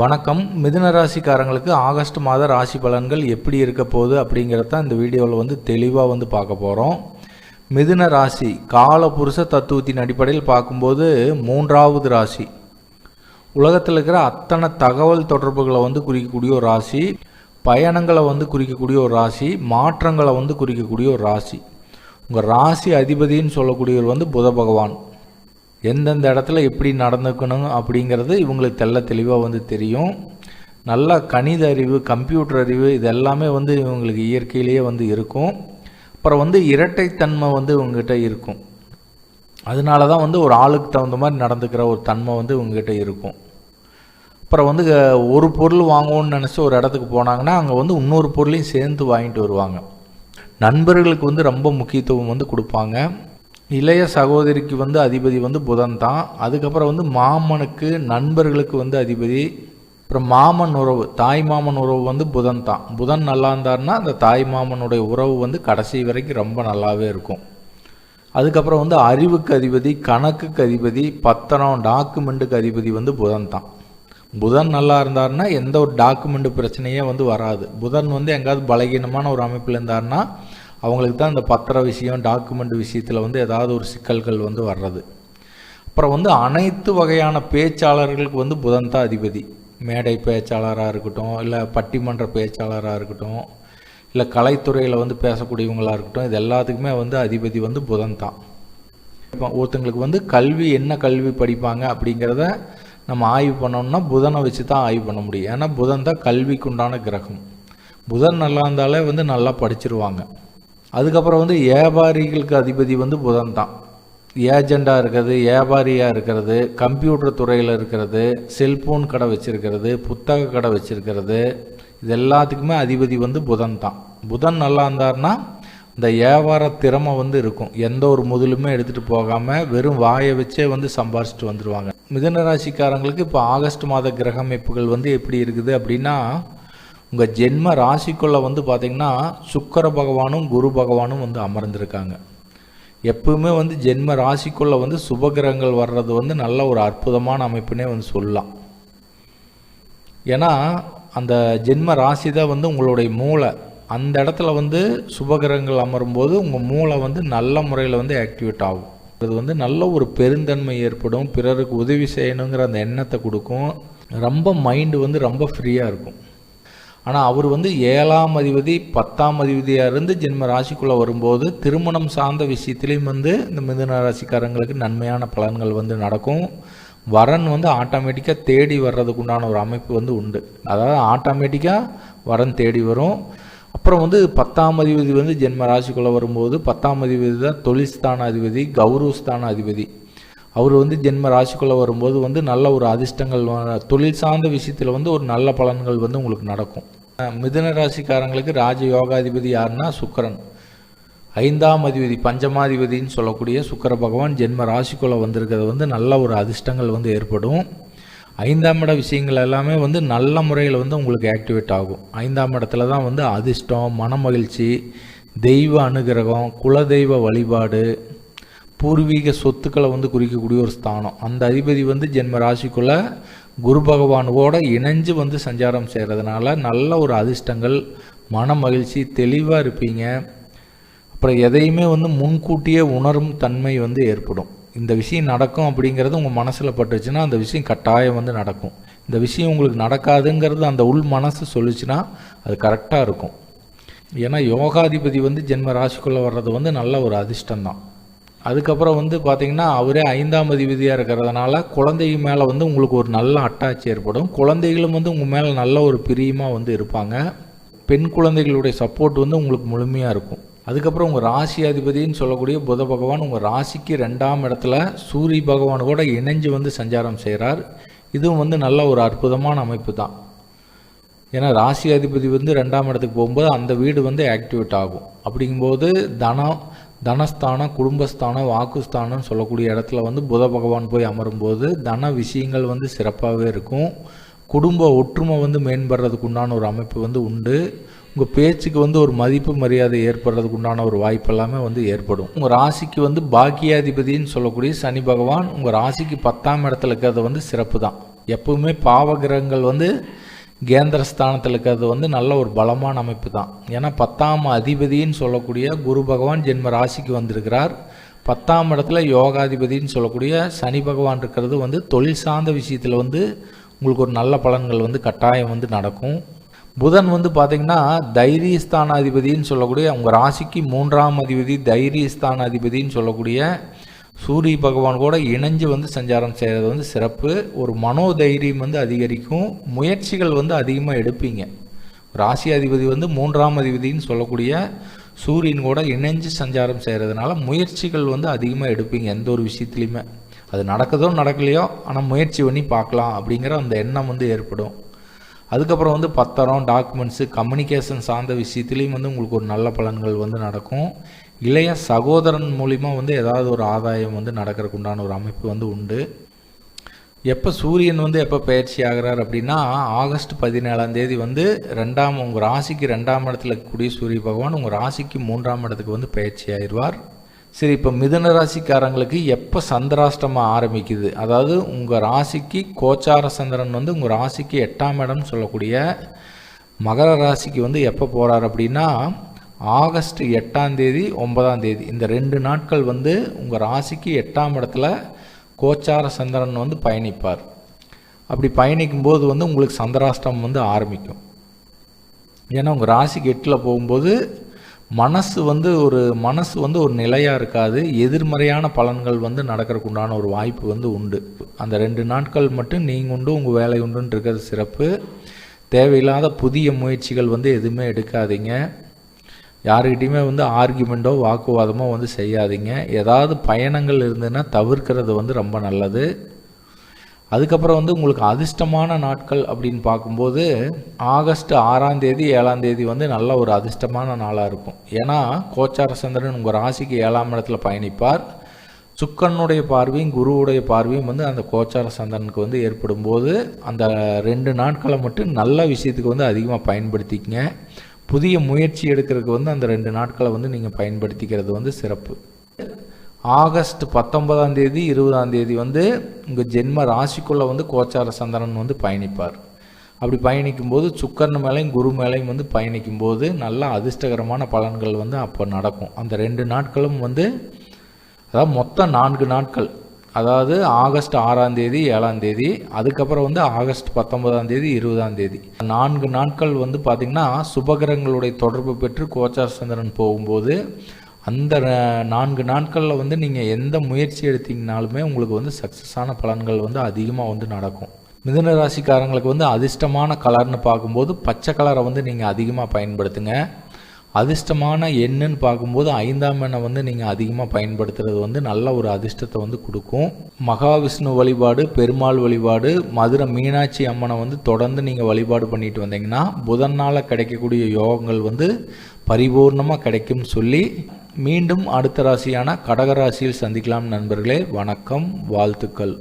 வணக்கம். மிதுன ராசிக்காரங்களுக்கு ஆகஸ்ட் மாத ராசி பலன்கள் எப்படி இருக்க போகுது அப்படிங்கிறத இந்த வீடியோவில் வந்து தெளிவாக வந்து பார்க்க போகிறோம் மிதுன ராசி கால புருஷ தத்துவத்தின் அடிப்படையில் பார்க்கும்போது மூன்றாவது ராசி. உலகத்தில் இருக்கிற அத்தனை தகவல் தொடர்புகளை வந்து குறிக்கக்கூடிய ஒரு ராசி. பயணங்களை வந்து குறிக்கக்கூடிய ஒரு ராசி. மாற்றங்களை வந்து குறிக்கக்கூடிய ஒரு ராசி. உங்கள் ராசி அதிபதின்னு சொல்லக்கூடியவர் வந்து புத பகவான். எந்தெந்த இடத்துல எப்படி நடந்துக்கணும் அப்படிங்கிறது இவங்களுக்கு தெள்ள தெளிவாக வந்து தெரியும். நல்லா கணித அறிவு கம்ப்யூட்டர் அறிவு இது எல்லாமே வந்து இவங்களுக்கு இயற்கையிலேயே வந்து இருக்கும். அப்புறம் வந்து இரட்டைத்தன்மை வந்து இவங்ககிட்ட இருக்கும். அதனால தான் வந்து ஒரு ஆளுக்கு தகுந்த மாதிரி நடந்துக்கிற ஒரு தன்மை வந்து இவங்ககிட்ட இருக்கும். அப்புறம் வந்து ஒரு பொருள் வாங்கணும்னு நினச்சி ஒரு இடத்துக்கு போனாங்கன்னா அங்கே வந்து இன்னொரு பொருளையும் சேர்ந்து வாங்கிட்டு வருவாங்க. நண்பர்களுக்கு வந்து ரொம்ப முக்கியத்துவம் வந்து கொடுப்பாங்க. இளைய சகோதரிக்கு வந்து அதிபதி வந்து புதன் தான். அதுக்கப்புறம் வந்து மாமனுக்கு நண்பர்களுக்கு வந்து அதிபதி. அப்புறம் மாமன் உறவு தாய் மாமன் உறவு வந்து புதன் தான். புதன் நல்லா இருந்தாருன்னா அந்த தாய் மாமனுடைய உறவு வந்து கடைசி வரைக்கும் ரொம்ப நல்லாவே இருக்கும். அதுக்கப்புறம் வந்து அறிவுக்கு அதிபதி கணக்குக்கு அதிபதி பத்திரம் டாக்குமெண்ட்டுக்கு அதிபதி வந்து புதன் தான். புதன் நல்லா இருந்தாருன்னா எந்த ஒரு டாக்குமெண்ட் பிரச்சனையே வந்து வராது. புதன் வந்து எங்காவது பலகீனமான ஒரு அமைப்பில் இருந்தாருன்னா அவங்களுக்கு தான் இந்த பத்திர விஷயம் டாக்குமெண்ட் விஷயத்தில் வந்து ஏதாவது ஒரு சிக்கல்கள் வந்து வர்றது. அப்புறம் வந்து அனைத்து வகையான பேச்சாளர்களுக்கு வந்து புதன் தான் அதிபதி. மேடை பேச்சாளராக இருக்கட்டும் இல்லை பட்டிமன்ற பேச்சாளராக இருக்கட்டும் இல்லை கலைத்துறையில் வந்து பேசக்கூடியவங்களாக இருக்கட்டும் இது எல்லாத்துக்குமே வந்து அதிபதி வந்து புதன் தான். இப்போ ஒருத்தங்களுக்கு வந்து கல்வி என்ன கல்வி படிப்பாங்க அப்படிங்கிறத நம்ம ஆய்வு பண்ணோம்னா புதனை வச்சு தான் ஆய்வு பண்ண முடியும். ஏன்னா புதன் தான் கல்விக்கு உண்டான கிரகம். புதன் நல்லா இருந்தாலே வந்து நல்லா படிச்சிருவாங்க. அதுக்கப்புறம் வந்து வியாபாரிகளுக்கு அதிபதி வந்து புதன் தான். ஏஜெண்டாக இருக்கிறது வியாபாரியாக இருக்கிறது கம்ப்யூட்டர் துறையில் இருக்கிறது செல்போன் கடை வச்சுருக்கிறது புத்தக கடை வச்சுருக்கிறது இது எல்லாத்துக்குமே அதிபதி வந்து புதன் தான். புதன் நல்லா இருந்தார்னா இந்த வியாபார திறமை வந்து இருக்கும். எந்த ஒரு முதலுமே எடுத்துகிட்டு போகாமல் வெறும் வாயை வச்சே வந்து சம்பாரிச்சிட்டு வந்துடுவாங்க மிதன ராசிக்காரங்களுக்கு இப்போ ஆகஸ்ட் மாத கிரக அமைப்புகள் வந்து எப்படி இருக்குது அப்படின்னா உங்கள் ஜென்ம ராசிக்குள்ளே வந்து பார்த்திங்கன்னா சுக்கர பகவானும் குரு பகவானும் வந்து அமர்ந்திருக்காங்க. எப்பவுமே வந்து ஜென்ம ராசிக்குள்ளே வந்து சுபகிரகங்கள் வர்றது வந்து நல்ல ஒரு அற்புதமான அமைப்புனே வந்து சொல்லலாம். ஏன்னா அந்த ஜென்ம ராசி தான் வந்து உங்களுடைய மூளை. அந்த இடத்துல வந்து சுபகிரகங்கள் அமரும்போது உங்கள் மூளை வந்து நல்ல முறையில் வந்து ஆக்டிவேட் ஆகும். அது வந்து நல்ல ஒரு பெருந்தன்மை ஏற்படும். பிறருக்கு உதவி செய்யணுங்கிற அந்த எண்ணத்தை கொடுக்கும். ரொம்ப மைண்டு வந்து ரொம்ப ஃப்ரீயாக இருக்கும். ஆனால் அவர் வந்து ஏழாம் அதிபதி பத்தாம் அதிபதியாக இருந்து ஜென்ம ராசிக்குள்ளே வரும்போது திருமணம் சார்ந்த விஷயத்திலையும் வந்து இந்த மிதுன ராசிக்காரங்களுக்கு நன்மையான பலன்கள் வந்து நடக்கும். வரன் வந்து ஆட்டோமேட்டிக்காக தேடி வர்றதுக்கு உண்டான ஒரு அமைப்பு வந்து உண்டு. அதாவது ஆட்டோமேட்டிக்காக வரன் தேடி வரும். அப்புறம் வந்து பத்தாம் அதிபதி வந்து ஜென்ம ராசிக்குள்ளே வரும்போது பத்தாம் அதிபதி தான் தொழில்ஸ்தான அதிபதி கௌரவஸ்தான அதிபதி. அவர் வந்து ஜென்ம ராசிக்குள்ளே வரும்போது வந்து நல்ல ஒரு அதிர்ஷ்டங்கள் வ- தொழில் சார்ந்த விஷயத்தில் வந்து ஒரு நல்ல பலன்கள் வந்து உங்களுக்கு நடக்கும். மிதுன ராசிக்காரங்களுக்கு ராஜ யோகாதிபதி யாருன்னா சுக்கரன். ஐந்தாம் அதிபதி பஞ்சமாதிபதின்னு சொல்லக்கூடிய சுக்கர பகவான் ஜென்ம ராசிக்குள்ளே வந்திருக்கிறது வந்து நல்ல ஒரு அதிர்ஷ்டங்கள் வந்து ஏற்படும். ஐந்தாம் இட விஷயங்கள் எல்லாமே வந்து நல்ல முறையில் வந்து உங்களுக்கு ஆக்டிவேட் ஆகும். ஐந்தாம் இடத்துல தான் வந்து அதிர்ஷ்டம் மனமகிழ்ச்சி தெய்வ அனுகிரகம் குலதெய்வ வழிபாடு பூர்வீக சொத்துக்களை வந்து குறிக்கக்கூடிய ஒரு ஸ்தானம். அந்த அதிபதி வந்து ஜென்ம ராசிக்குள்ள குரு பகவானோட இணைஞ்சு வந்து சஞ்சாரம் செய்கிறதுனால நல்ல ஒரு அதிர்ஷ்டங்கள் மன மகிழ்ச்சி தெளிவாக இருப்பீங்க. அப்புறம் எதையுமே வந்து முன்கூட்டியே உணரும் தன்மை வந்து ஏற்படும். இந்த விஷயம் நடக்கும் அப்படிங்கிறது உங்கள் மனசில் பட்டுச்சுன்னா அந்த விஷயம் கட்டாயம் வந்து நடக்கும். இந்த விஷயம் உங்களுக்கு நடக்காதுங்கிறது அந்த உள் மனசு சொல்லிச்சுன்னா அது கரெக்டாக இருக்கும். ஏன்னா யோகாதிபதி வந்து ஜென்ம ராசிக்குள்ளே வர்றது வந்து நல்ல ஒரு அதிர்ஷ்டம் தான் அதுக்கப்புறம் வந்து பார்த்தீங்கன்னா அவரே ஐந்தாம் அதிபதியாக இருக்கிறதுனால குழந்தைங்க மேலே வந்து உங்களுக்கு ஒரு நல்ல அட்டாச் ஏற்படும். குழந்தைகளும் வந்து உங்கள் மேலே நல்ல ஒரு பிரியமாக வந்து இருப்பாங்க. பெண் குழந்தைகளுடைய சப்போர்ட் வந்து உங்களுக்கு முழுமையாக இருக்கும். அதுக்கப்புறம் உங்கள் ராசி அதிபதின்னு சொல்லக்கூடிய புத பகவான் உங்கள் ராசிக்கு ரெண்டாம் இடத்துல சூரிய பகவான் கூட இணைஞ்சு வந்து சஞ்சாரம் செய்கிறார் இதுவும் வந்து நல்ல ஒரு அற்புதமான அமைப்பு தான். ஏன்னா ராசி அதிபதி வந்து ரெண்டாம் இடத்துக்கு போகும்போது அந்த வீடு வந்து ஆக்டிவேட் ஆகும். அப்படிங்கும்போது தனம் தனஸ்தானம் குடும்பஸ்தானம் வாக்குஸ்தானம்னு சொல்லக்கூடிய இடத்துல வந்து புத பகவான் போய் அமரும்போது தன விஷயங்கள் வந்து சிறப்பாகவே இருக்கும். குடும்ப ஒற்றுமை வந்து மேம்படுறதுக்கு உண்டான ஒரு அமைப்பு வந்து உண்டு. உங்கள் பேச்சுக்கு வந்து ஒரு மதிப்பு மரியாதை ஏற்படுறதுக்கு உண்டான ஒரு வாய்ப்பு எல்லாமே வந்து ஏற்படும். உங்கள் ராசிக்கு வந்து பாக்கியாதிபதின்னு சொல்லக்கூடிய சனி பகவான் உங்கள் ராசிக்கு பத்தாம் இடத்துல இருக்கிறது வந்து சிறப்பு தான் எப்பவுமே பாவகிரகங்கள் வந்து கேந்திர ஸ்தானத்தில் இருக்கிறது வந்து நல்ல ஒரு பலமான அமைப்பு தான். ஏன்னா பத்தாம் அதிபதின்னு சொல்லக்கூடிய குரு பகவான் ஜென்ம ராசிக்கு வந்திருக்கிறார். பத்தாம் இடத்துல யோகாதிபதின்னு சொல்லக்கூடிய சனி பகவான் இருக்கிறது வந்து தொழில் சார்ந்த விஷயத்தில் வந்து உங்களுக்கு ஒரு நல்ல பலன்கள் வந்து கட்டாயம் வந்து நடக்கும். புதன் வந்து பார்த்தீங்கன்னா தைரியஸ்தானாதிபதின்னு சொல்லக்கூடிய உங்கள் ராசிக்கு மூன்றாம் அதிபதி தைரியஸ்தானாதிபதின்னு சொல்லக்கூடிய சூரிய பகவான் கூட இணைஞ்சு வந்து சஞ்சாரம் செய்கிறது வந்து சிறப்பு. ஒரு மனோதைரியம் வந்து அதிகரிக்கும். முயற்சிகள் வந்து அதிகமாக எடுப்பீங்க. ராசி அதிபதி வந்து மூன்றாம் அதிபதின்னு சொல்லக்கூடிய சூரியன் கூட இணைஞ்சு சஞ்சாரம் செய்கிறதுனால முயற்சிகள் வந்து அதிகமாக எடுப்பீங்க எந்த ஒரு விஷயத்துலையுமே அது நடக்குதோ நடக்கலையோ ஆனால் முயற்சி பண்ணி பார்க்கலாம் அப்படிங்கிற அந்த எண்ணம் வந்து ஏற்படும். அதுக்கப்புறம் வந்து பத்திரம் டாக்குமெண்ட்ஸு கம்யூனிகேஷன் சார்ந்த விஷயத்துலேயும் வந்து உங்களுக்கு ஒரு நல்ல பலன்கள் வந்து நடக்கும். இளைய சகோதரன் மூலிமா வந்து ஏதாவது ஒரு ஆதாயம் வந்து நடக்கிறதுக்கு உண்டான ஒரு அமைப்பு வந்து உண்டு. எப்போ சூரியன் வந்து எப்போ பயிற்சி ஆகிறார் அப்படின்னா ஆகஸ்ட் பதினேழாம் தேதி வந்து ரெண்டாம் உங்கள் ராசிக்கு ரெண்டாம் இடத்துல கூடிய சூரிய பகவான் உங்கள் ராசிக்கு மூன்றாம் இடத்துக்கு வந்து பயிற்சி ஆயிடுவார். சரி இப்போ மிதுன ராசிக்காரங்களுக்கு எப்போ சந்திராஷ்டமம் ஆரம்பிக்குது? அதாவது உங்கள் ராசிக்கு கோச்சார சந்திரன் வந்து உங்கள் ராசிக்கு எட்டாம் இடம்னு சொல்லக்கூடிய மகர ராசிக்கு வந்து எப்போ போகிறார் அப்படின்னா ஆகஸ்ட் எட்டாம் தேதி ஒன்பதாம் தேதி. இந்த ரெண்டு நாட்கள் வந்து உங்கள் ராசிக்கு எட்டாம் இடத்துல கோச்சார சந்திரன் வந்து பயணிப்பார். அப்படி பயணிக்கும் போது வந்து உங்களுக்கு சந்திராஷ்டமம் வந்து ஆரம்பிக்கும். ஏன்னா உங்கள் ராசிக்கு எட்டில் போகும்போது மனசு வந்து ஒரு மனசு வந்து ஒரு நிலையாக இருக்காது. எதிர்மறையான பலன்கள் வந்து நடக்கிறதுக்கு உண்டான ஒரு வாய்ப்பு வந்து உண்டு. அந்த ரெண்டு நாட்கள் மட்டும் நீங்கள் உண்டு உங்கள் வேலை உண்டுன்னு இருக்கிறது சிறப்பு. தேவையில்லாத புதிய முயற்சிகள் வந்து எதுவுமே எடுக்காதீங்க. யாருக்கிட்டையுமே வந்து ஆர்கியூமெண்ட்டோ வாக்குவாதமோ வந்து செய்யாதீங்க. ஏதாவது பயணங்கள் இருந்ததுன்னா தவிர்க்கிறது வந்து ரொம்ப நல்லது. அதுக்கப்புறம் வந்து உங்களுக்கு அதிர்ஷ்டமான நாட்கள் அப்படின்னு பார்க்கும்போது ஆகஸ்ட் ஆறாம் தேதி ஏழாம் தேதி வந்து நல்ல ஒரு அதிர்ஷ்டமான நாளாக இருக்கும். ஏன்னா கோச்சார சந்திரன் உங்கள் ராசிக்கு ஏழாம் இடத்துல பயணிப்பார். சுக்கனுடைய பார்வையும் குருவுடைய பார்வையும் வந்து அந்த கோச்சார சந்திரனுக்கு வந்து ஏற்படும் போது அந்த ரெண்டு நாட்களை மட்டும் நல்ல விஷயத்துக்கு வந்து அதிகமாக பயன்படுத்திக்கங்க. புதிய முயற்சி எடுக்கிறதுக்கு வந்து அந்த ரெண்டு நாட்களை வந்து நீங்கள் பயன்படுத்திக்கிறது வந்து சிறப்பு. ஆகஸ்ட் பத்தொன்பதாம் தேதி இருபதாம் தேதி வந்து உங்கள் ஜென்ம ராசிக்குள்ளே வந்து கோச்சார சந்திரன் வந்து பயணிப்பார். அப்படி பயணிக்கும்போது சுக்கரன் மேலையும் குரு மேலையும் வந்து பயணிக்கும்போது நல்ல அதிர்ஷ்டகரமான பலன்கள் வந்து அப்போ நடக்கும். அந்த ரெண்டு நாட்களும் வந்து அதாவது மொத்தம் நான்கு நாட்கள் அதாவது ஆகஸ்ட் ஆறாம் தேதி ஏழாம் தேதி அதுக்கப்புறம் வந்து ஆகஸ்ட் பத்தொன்பதாம் தேதி இருபதாம் தேதி. நான்கு நாட்கள் வந்து பார்த்திங்கன்னா சுபகிரகங்களுடைய தொடர்பு பெற்று கோச்சார் சந்திரன் போகும்போது அந்த நான்கு நாட்களில் வந்து நீங்கள் எந்த முயற்சி எடுத்தீங்கனாலுமே உங்களுக்கு வந்து சக்ஸஸான பலன்கள் வந்து அதிகமாக வந்து நடக்கும். மிதுன ராசிக்காரங்களுக்கு வந்து அதிர்ஷ்டமான கலர்னு பார்க்கும்போது பச்சை கலரை வந்து நீங்கள் அதிகமாக பயன்படுத்துங்க. அதிர்ஷ்டமான எண்ணுன்னு பார்க்கும்போது ஐந்தாம் எண்ணை வந்து நீங்கள் அதிகமாக பயன்படுத்துறது வந்து நல்ல ஒரு அதிர்ஷ்டத்தை வந்து கொடுக்கும். மகாவிஷ்ணு வழிபாடு பெருமாள் வழிபாடு மதுரை மீனாட்சி அம்மனை வந்து தொடர்ந்து நீங்கள் வழிபாடு பண்ணிட்டு வந்தீங்கன்னா புதன் நாளில் கிடைக்கக்கூடிய யோகங்கள் வந்து பரிபூர்ணமாக கிடைக்கும்னு சொல்லி மீண்டும் அடுத்த ராசியான கடகராசியில் சந்திக்கலாம் நண்பர்களே. வணக்கம் வாழ்த்துக்கள்.